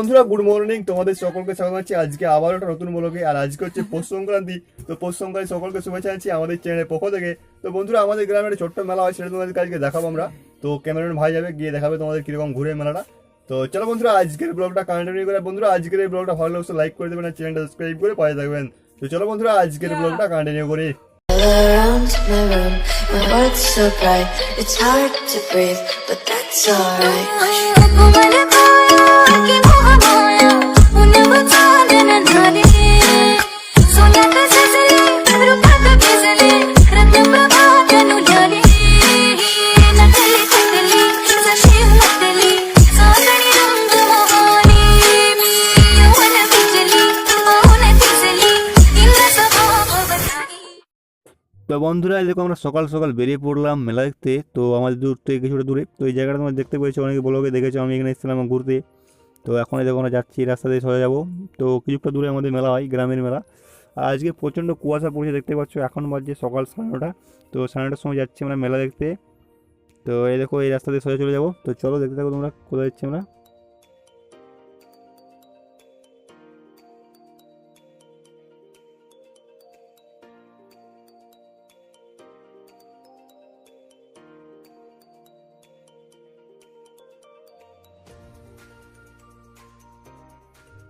বন্ধুরা good morning তোমাদের সকলকে স্বাগত জানাচ্ছি আজকে আবার একটা নতুন ব্লগে আর আজকে হচ্ছে পৌষ সংক্রান্তি তো পৌষ সংক্রান্তি সকলকে শুভেচ্ছা জানাচ্ছি আমাদের চ্যানেলের পক্ষ থেকে তো বন্ধুরা আমাদের গ্রামে একটা ছোট্ট মেলা হয় সেটা তোমাদেরকে আজকে দেখাবো আমরা তো ক্যামেরাম্যান ভাই যাবে গিয়ে দেখাবে তোমাদের কীরকম ঘুরে মেলাটা তো চলো বন্ধুরা আজকের ব্লগটা কন্টিনিউ করে বন্ধুরা আজকের এই ব্লগটা ভালো লাগছে লাইক করে দেবেন আর চ্যানেলটা সাবস্ক্রাইব করে পাশে থাকবেন তো চলো বন্ধুরা আজকের ব্লগটা কন্টিনিউ করি around my room, my world's so bright, it's hard to breathe, but that's alright. বন্ধুরা দেখো আমরা সকাল সকাল বেরিয়ে পড়লাম মেলা দেখতে। তো আমাদের দূর থেকে কিছুটা দূরে। তো এই জায়গাটা তোমরা দেখতে পেয়েছ, অনেকে ব্লগে দেখেছ, আমি এখানে এসেছিলাম ঘুরতে। তো এখন দেখো আমরা যাচ্ছি, রাস্তা দিয়ে সরে যাব। তো কিছুটা দূরে আমাদের মেলা হয়, গ্রামের মেলা। আর আজকে প্রচণ্ড কুয়াশা পড়ছে, দেখতে পাচ্ছ, এখন বাজছে সকাল সাড়ে নটা। তো সাড়ে নটার সময় যাচ্ছি আমরা মেলা দেখতে। তো এই দেখো, এই রাস্তা দিয়ে সরে চলে যাব। তো চলো দেখতে থাকো তোমরা, কোথায় যাচ্ছি আমরা।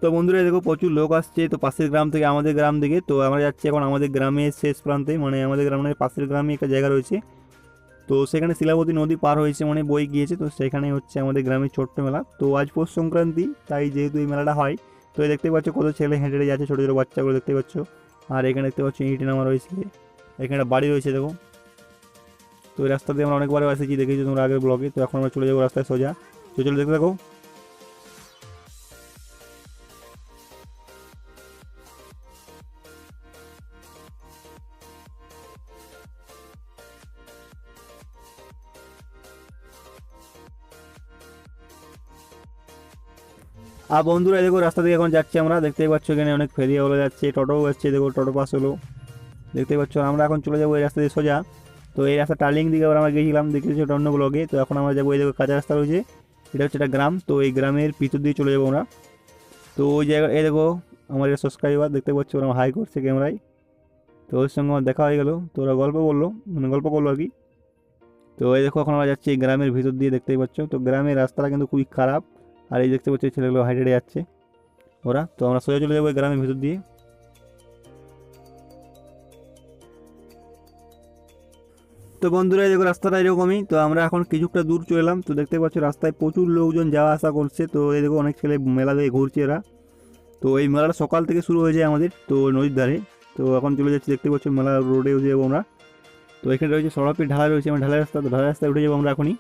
তো বন্ধুরা দেখো প্রচুর লোক আসছে, তো পাশের গ্রাম থেকে আমাদের গ্রাম থেকে তো আমরা যাচ্ছি এখন আমাদের গ্রামের শেষ প্রান্তে মানে আমাদের গ্রামের পাশের গ্রামে একটা জায়গা রয়েছে। তো সেখানে শিলাবতী নদী পার হয়েছে মানে বই গিয়েছে, তো সেখানে হচ্ছে আমাদের গ্রামের ছোট্ট মেলা। তো আজ পৌষ সংক্রান্তি, তাই যেহেতু এই মেলাটা হয়, তো দেখতে পাচ্ছ কত ছেলে হেঁটে হেঁটে যাচ্ছে, ছোটো ছোটো বাচ্চাগুলো দেখতে পাচ্ছ। আর এখানে দেখতে পাচ্ছ ইট নামা রয়েছে, এখানে বাড়ি রয়েছে, দেখো। তো এই রাস্তা দিয়ে আমরা অনেকবার এসেছি, দেখেছি তোমরা আগের ব্লগে, তো এখন আমরা চলে যাব রাস্তায় সোজা। তো চলে দেখতে থাকো। আর বন্ধুরা দেখো, রাস্তা থেকে এখন যাচ্ছি আমরা। দেখতেই পাচ্ছ এখানে অনেক ফেরিওয়ালা যাচ্ছে, টোটোও যাচ্ছে দেখো, টোটো পাস হলো। দেখতে পাচ্ছ, আমরা এখন চলে যাব এই রাস্তা দিয়ে সোজা। তো এই রাস্তা টার্লিং দিকে আবার আমরা গিয়েছিলাম, দেখেছি, অন্য ব্লগে তো এখন আমরা যাব, এই দেখো, কাঁচা রাস্তা রয়েছে। এটা হচ্ছে একটা গ্রাম, তো এই গ্রামের ভিতর দিয়ে চলে যাব আমরা। তো ওই জায়গা, এই দেখো, আমার সাবস্ক্রাইবার দেখতে পাচ্ছ, ওরা হাই করছে ক্যামেরায় তো ওর সঙ্গে আমার দেখা হয়ে গেলো। তো ওরা গল্প বলল মানে গল্প করল আর কি। তো এই দেখো, এখন আমরা যাচ্ছি গ্রামের ভিতর দিয়ে, দেখতেই পাচ্ছ। তো গ্রামের রাস্তাটা কিন্তু খুবই খারাপ। আর এই দেখতে পাচ্ছি ছেলেগুলো হাইটে হেঁটে যাচ্ছে, ওরা। তো আমরা সোজা চলে যাব গ্রামের ভিতর দিয়ে। তো বন্ধুরা, এই দেখো রাস্তাটা এরকমই। তো আমরা এখন কিছুটা দূর চলে এলাম। তো দেখতে পাচ্ছ রাস্তায় প্রচুর লোকজন যাওয়া আসা করছে। তো এই দেখো অনেক ছেলে মেলা দিয়ে ঘুরছে এরা। তো এই মেলাটা সকাল থেকে শুরু হয়ে যায় আমাদের, তো নদীর ধারে। তো এখন চলে যাচ্ছি, দেখতে পাচ্ছ মেলা রোডে যাব আমরা। তো এখানে রয়েছে সড়কের ঢালা রয়েছে, আমার ঢালাই রাস্তা, তো ঢালাই রাস্তায় উঠে যাব আমরা এখনই।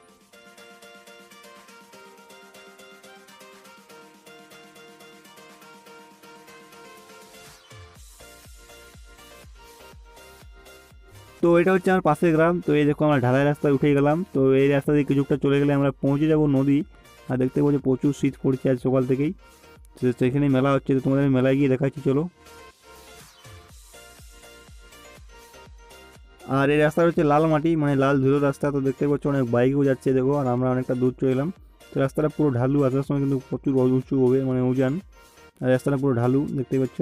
তো এটা হচ্ছে আমার পাশের গ্রাম। তো এই দেখো, আমরা ঢালাই রাস্তায় উঠে গেলাম। তো এই রাস্তা দিয়ে কিছুটা চলে গেলে আমরা পৌঁছে যাব নদী। আর দেখতে পাচ্ছি, প্রচুর শীত পড়ছে আজ সকাল থেকেই। তো সেখানে মেলা হচ্ছে, তো তোমাদের মেলায় গিয়ে দেখাচ্ছি, চলো। আর এই রাস্তা হচ্ছে লাল মাটি মানে লাল ধুলো রাস্তা। তো দেখতে পাচ্ছ, অনেক বাইকও যাচ্ছে, দেখো। আর আমরা অনেকটা দূর চলে এলাম। তো রাস্তাটা পুরো ঢালু, আসার সময় কিন্তু প্রচুর উঁচু হবে মানে উজান। আর রাস্তাটা পুরো ঢালু, দেখতে পাচ্ছ।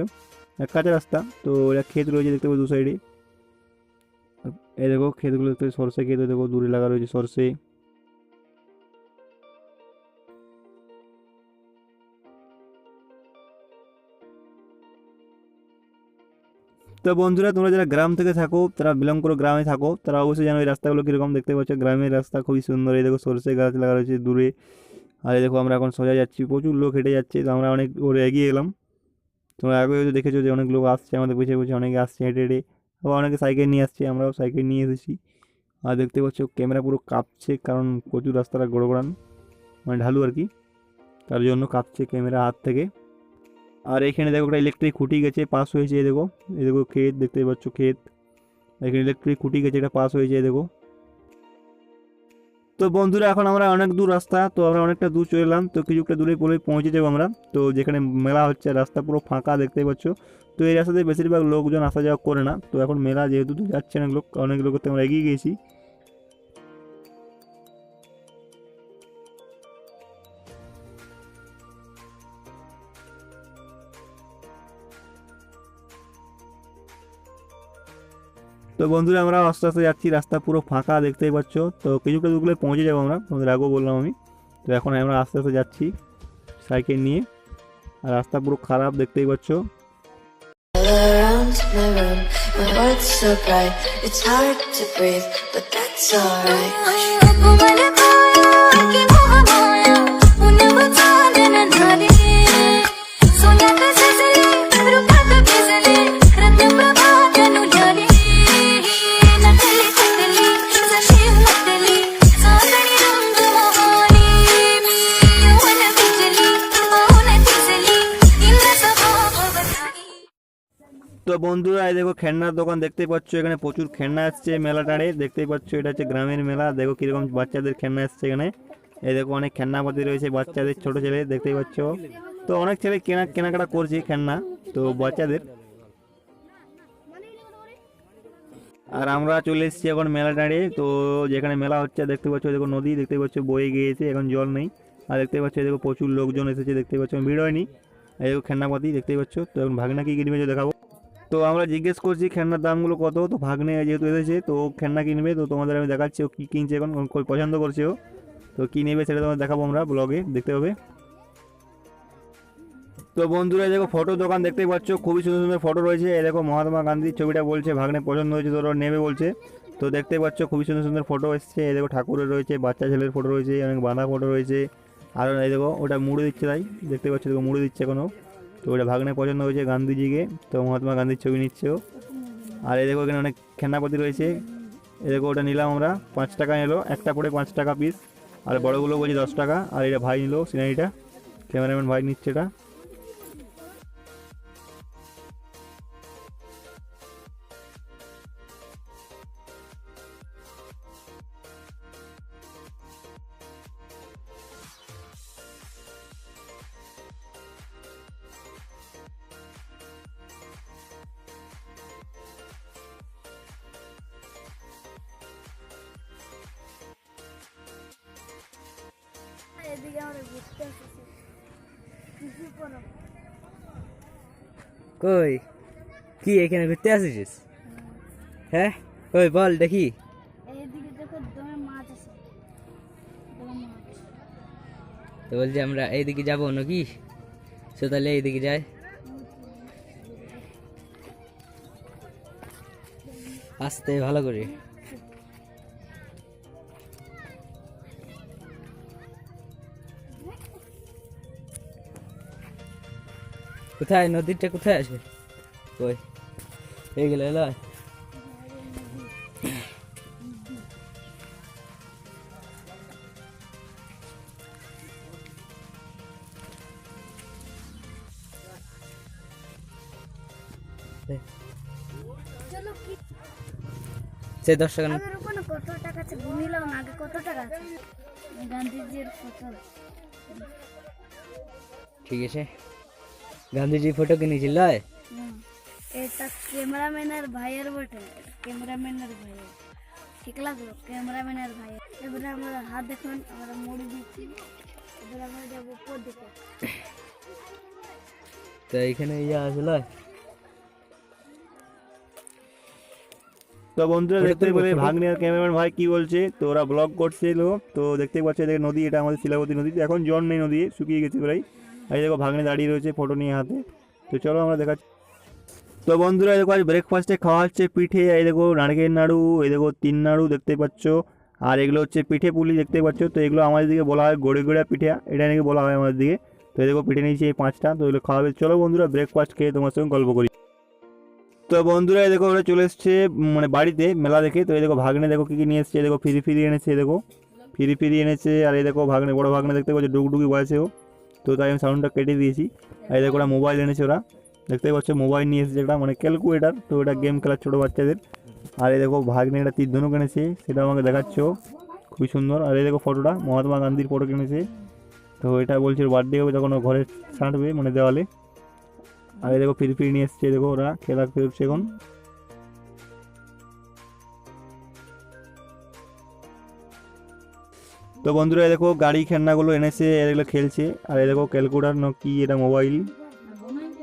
এক কাঁচা রাস্তা, তো এটা ক্ষেত রয়েছে, দেখতে পাচ্ছ, দু সাইডে। এই দেখো ক্ষেতগুলো দেখতে সরষে ক্ষেত দেখো দূরে লাগা রয়েছে সরষে। তো বন্ধুরা, তোমরা যারা গ্রাম থেকে থাকো, তারা বিলং করো গ্রামে থাকো, তারা অবশ্যই জানো এই রাস্তাগুলো কীরকম দেখতে পাচ্ছ। গ্রামের রাস্তা খুবই সুন্দর, এই দেখো সরষে গাছ লাগা রয়েছে দূরে। আর এই দেখো আমরা এখন সোজা যাচ্ছি, প্রচুর লোক হেঁটে যাচ্ছে, তো আমরা অনেক ওরে এগিয়ে এলাম। তোমরা আগে হয়তো দেখেছ যে অনেক লোক আসছে, আমাদের পিছিয়ে পিছিয়ে অনেকে আসছে হেঁটে হেঁটে। আবার অনেকে সাইকেল নিয়ে আসছে, আমরাও সাইকেল নিয়ে এসেছি। আর দেখতে পাচ্ছ, ক্যামেরা পুরো কাঁপছে, কারণ প্রচুর রাস্তাটা গড়গড়ান মানে ঢালু আর কি। তার জন্য কাঁপছে ক্যামেরা হাত থেকে। আর এখানে দেখো একটা ইলেকট্রিক খুঁটি গেছে পাস হয়েছে দেখো, এই দেখো ক্ষেত, দেখতে পাচ্ছ ক্ষেত। এখানে ইলেকট্রিক খুঁটি গেছে, এটা পাস হয়েছে দেখো। তো বন্ধুরা, এখন আমরা অনেক দূর রাস্তা, তো আমরা অনেকটা দূর চলে এলাম। তো কিছুটা দূরে পরে পৌঁছে যাব আমরা। তো যেখানে মেলা হচ্ছে, রাস্তা পুরো ফাঁকা দেখতে পাচ্ছ। তো এই রাস্তাতে বেশিরভাগ লোকজন আসা যাওয়া করে না। তো এখন মেলা যেহেতু যাচ্ছে অনেক লোক অনেক লোকের তো আমরা এগিয়ে গিয়েছি। তো বন্ধুরা আমরা আস্তে আস্তে যাচ্ছি রাস্তা পুরো ফাঁকা দেখতেই পাচ্ছ। তো কিছুটা দূরে পৌঁছে যাব আমরা তোমাদের আগেও বললাম আমি। তো এখন আমরা আস্তে আস্তে যাচ্ছি সাইকেল নিয়ে। আর রাস্তা পুরো খারাপ দেখতেই পাচ্ছ। My so bright, it's hard to breathe, but that's alright. বন্ধুরা, এই দেখো খেলনার দোকান দেখতেই পাচ্ছ, এখানে প্রচুর খেলনা আসছে মেলাটারে। দেখতেই পাচ্ছ, এটা হচ্ছে গ্রামের মেলা। দেখো কীরকম বাচ্চাদের খেলনা আসছে এখানে। এই দেখো অনেক খেলনাপাতি রয়েছে বাচ্চাদের, ছোট ছেলে, দেখতেই পাচ্ছ। তো অনেক ছেলে কেনা, কেনাকাটা করছে খেলনা, তো বাচ্চাদের। আর আমরা চলে এসেছি এখন মেলা দাঁড়িয়ে তো যেখানে মেলা হচ্ছে, দেখতে পাচ্ছ দেখো নদী, দেখতে পাচ্ছ, বয়ে গিয়েছে, এখন জল নেই। আর দেখতে পাচ্ছ দেখো প্রচুর লোকজন এসেছে, দেখতে পাচ্ছ ভিড় হয়নি। এই দেখো খেলনাপাতি, দেখতেই পাচ্ছ। তো এখন ভাগনা কি কিনবে দেখাবো। তো আমরা জিজ্ঞেস করছি খেলনার দামগুলো কত? তো ভাগ্নে যেহেতু এসেছে, তো খেলনা কিনবে, তো তোমাদের আমি দেখাচ্ছি, ও কী কিনছে এখন পছন্দ করছে ও। তো কী নেবে সেটা তোমাদের দেখাবো আমরা ব্লগে, দেখতে হবে। তো বন্ধুরা দেখো ফটো দোকান দেখতেই পাচ্ছ, খুবই সুন্দর সুন্দর ফটো রয়েছে। এই দেখো মহাত্মা গান্ধীর ছবিটা বলছে, ভাগ্নে পছন্দ হয়েছে তোর নেবে বলছে। তো দেখতেই পাচ্ছ, খুবই সুন্দর সুন্দর ফটো এসছে, এই দেখো ঠাকুরের রয়েছে, বাচ্চা ছেলের ফটো রয়েছে, অনেক বাঁধা ফটো রয়েছে। আর এই দেখো, ওটা মুড়ে দিচ্ছে তাই দেখতে পাচ্ছ, দেখো মুড়ে দিচ্ছে এখনও তো ওটা ভাগ্নে পছন্দ হয়েছে গান্ধীজিকে, তো মহাত্মা গান্ধীর ছবি নিচ্ছে আর এই দেখো এখানে অনেক খেনাপতি রয়েছে। এই দেখো ওটা নিলাম আমরা, পাঁচ টাকা নিলো, একটা করে পাঁচ টাকা পিস আর বড়গুলো বলছে দশ টাকা, আর এটা ভাই নিল, সিনারিটা। ক্যামেরাম্যান ভাই নিচ্ছে এটা। কই? কি এখানে ঘুরতে আসিস হ্যাঁ? কই বল দেখি। এইদিকে দেখো দমে মাছ আছে। তো বলছি আমরা এইদিকে যাব নাকি? সে তাহলে এইদিকে যাই আসতে ভালো করে। কোথায়? নদীরটা কোথায় আছে কই? এই গেলে লয় সেই দশ টাকা কত টাকা আছে? গুনিলাম আগে কত টাকা আছে? গান্ধীজির ফটো। ঠিক আছে। গান্ধীজি ফটো কিনেছিল লয়? এটা ক্যামেরাম্যানের ভাইয়ের বটে ক্যামেরাম্যানের ভাইয়ের। ঠিক লাগল ক্যামেরাম্যানের ভাইয়ের? এবারে আমরা হাত দেখুন আমরা মুড়ি দিচ্ছি। এবারে আমরা যাব উপর দিকে। তো এখানে ইয়া আছে লয়? তো বন্ধুরা দেখতে পেলে? ভাগ্নে আর ক্যামেরাম্যান ভাই কি বলছে? তো ওরা ব্লগ করছিল তো দেখতে পাচ্ছ নদী এটা আমাদের শিলাবতী নদী। এখন জল নেই নদী শুকিয়ে গেছে প্রায়। এই দেখো ভাগ্নে দাঁড়িয়ে রয়েছে ফটো নিয়ে হাতে। তো চলো আমরা দেখাচ্ছি। তো বন্ধুরা দেখো আজ ব্রেকফাস্টে খাওয়া হচ্ছে পিঠে, এই দেখো নারকেল নাড়ু, এই দেখো তিন নাড়ু দেখতে পাচ্ছ। আর এগুলো হচ্ছে পিঠে পুলি দেখতে পাচ্ছ। তো এগুলো আমাদের দিকে বলা হয় গড়ে গড়া পিঠে, এটা নাকি বলা হয় আমাদের দিকে। তো এই দেখো পিঠে নিয়েছি এই পাঁচটা, তো এগুলো খাওয়াবে চলো বন্ধুরা ব্রেকফাস্ট খেয়ে তোমার সঙ্গে গল্প করি। তো বন্ধুরা দেখো ওরা চলে এসছে মানে বাড়িতে মেলা দেখে। তো এই দেখো ভাগ্নে দেখো কী কী নিয়ে এসছে দেখো ফিরি ফিরি এনেছে দেখো। ফিরি ফিরি এনেছে, আর এই দেখো ভাগ্নে, বড় ভাগ্নে দেখতে পাচ্ছ, ডুগডুগি বয়েছে ও তো তাই আমি সাউন্ডটা কেটে দিয়েছি। আর দেখো ওরা মোবাইল এনেছে ওরা। দেখতে পাচ্ছ মোবাইল নিয়ে এসেছে একটা মানে ক্যালকুলেটার তো এটা গেম খেলার ছোটো বাচ্চাদের। আর এই দেখো ভাগ্নে একটা তীর ধনুক এনেছে, সেটা আমাকে দেখাচ্ছ। খুবই সুন্দর। আর এই দেখো ফটোটা মহাত্মা গান্ধীর ফটো কিনেছে। তো এটা বলছে বার্থডে হবে তখন ঘরে ছাঁটবে মানে দেওয়ালে। আর এই দেখো ফিরি ফিরি নিয়ে এসছে দেখো ওরা, খেলা খেলছে এখন। তো বন্ধুরা দেখো গাড়ি খেলনাগুলো এনেছে এগুলো খেলছে, আর এই দেখো ক্যালকুলেটার না কি, এটা মোবাইল।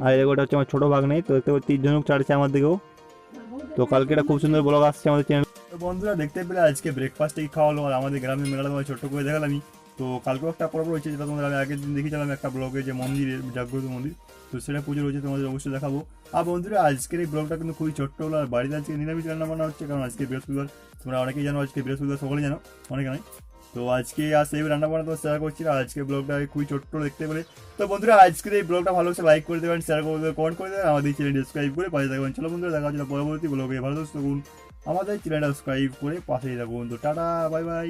আর এই দেখো এটা হচ্ছে আমার ছোটো ভাগ নেই তো দেখতে তীর চাড়ছে আমার দিকেও। তো কালকে এটা খুব সুন্দর ব্লগ আসছে আমাদের চ্যানেল তো বন্ধুরা, দেখতে পেলে আজকে ব্রেকফাস্টে খাওয়ালো আর আমাদের গ্রামের মেলাটা তোমার ছোট্ট করে দেখালাম তো কালকেও একটা পর্ব রয়েছে, যেটা তোমাদের আমি আগের দিন দেখিয়েছিলাম, একটা ব্লগে যে মন্দিরের জাগ্রত মন্দির। তো সেটা পুজো রয়েছে, তোমাদের অবশ্যই দেখাবো। আর বন্ধুরা, আজকের এই ব্লগটা কিন্তু খুবই ছোট্ট হলো, আর বাড়িতে আজকে নিরামিষ রান্না বান্না হচ্ছে, কারণ আজকে বৃহস্পতিবার। তোমরা অনেকেই জানো, আজকে বৃহস্পতিবার সকলে জানো, অনেকে নয়। তো আজকে আর সেই রান্না বান্না তোমার শেয়ার করছি আর আজকে ব্লগটা খুবই ছোট্ট দেখতে পেলে। তো বন্ধুরা আজকে এই ব্লগটা ভালো লাগছে লাইক করে দেবেন শেয়ার করে দেবেন কমেন্ট করে দেবেন, আমাদের চ্যানেল সাবস্ক্রাইব করে পাশে থাকবেন। চলো বন্ধুরা, দেখা হচ্ছে পরবর্তী ব্লগে ভালো থাকুন। আমাদের চ্যানেলটা সাবস্ক্রাইব করে পাশেই থাকুন। তো টাটা বাই বাই